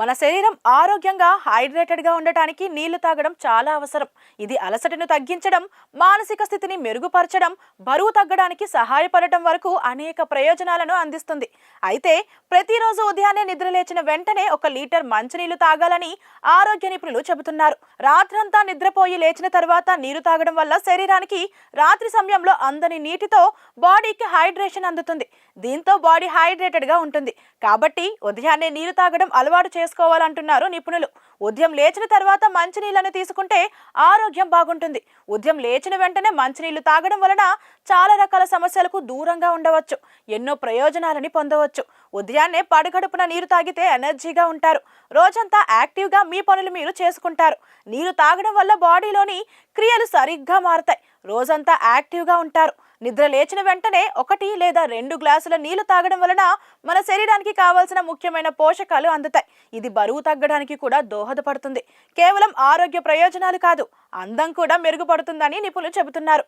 మన శరీరం ఆరోగ్యంగా హైడ్రేటెడ్గా ఉండటానికి నీళ్ళు తాగడం చాలా అవసరం. ఇది అలసటను తగ్గించడం మానసిక స్థితిని మెరుగుపరచడం బరువు తగ్గడానికి సహాయపడటం వరకు అనేక ప్రయోజనాలను అందిస్తుంది. అయితే ప్రతిరోజు ఉదయాన్నే నిద్రలేచిన వెంటనే ఒక లీటర్ మంచినీళ్ళు తాగాలని ఆరోగ్య నిపుణులు చెబుతున్నారు. రాత్రంతా నిద్రపోయి లేచిన తర్వాత నీరు తాగడం వల్ల శరీరానికి రాత్రి సమయంలో అందని నీటితో బాడీకి హైడ్రేషన్ అందుతుంది. దీంతో బాడీ హైడ్రేటెడ్గా ఉంటుంది. కాబట్టి ఉదయాన్నే నీరు తాగడం అలవాటు చేసుకోవాలంటున్నారు నిపుణులు. ఉదయం లేచిన తర్వాత మంచినీళ్ళను తీసుకుంటే ఆరోగ్యం బాగుంటుంది. ఉదయం లేచిన వెంటనే మంచినీళ్ళు తాగడం వలన చాలా రకాల సమస్యలకు దూరంగా ఉండవచ్చు. ఎన్నో ప్రయోజనాలని పొందవచ్చు. ఉదయాన్నే పడగడుపున నీరు తాగితే ఎనర్జీగా ఉంటారు. రోజంతా యాక్టివ్గా మీ పనులు మీరు చేసుకుంటారు. నీరు తాగడం వల్ల బాడీలోని క్రియలు సరిగ్గా మారతాయి. రోజంతా యాక్టివ్గా ఉంటారు. నిద్ర లేచిన వెంటనే ఒకటి లేదా రెండు గ్లాసుల నీళ్ళు తాగడం వలన మన శరీరానికి కావాల్సిన ముఖ్యమైన పోషకాలు అందుతాయి. ఇది బరువు తగ్గడానికి కూడా దోహదపడుతుంది. కేవలం ఆరోగ్య ప్రయోజనాలు కాదు అందం కూడా మెరుగుపడుతుందని నిపుణులు చెబుతున్నారు.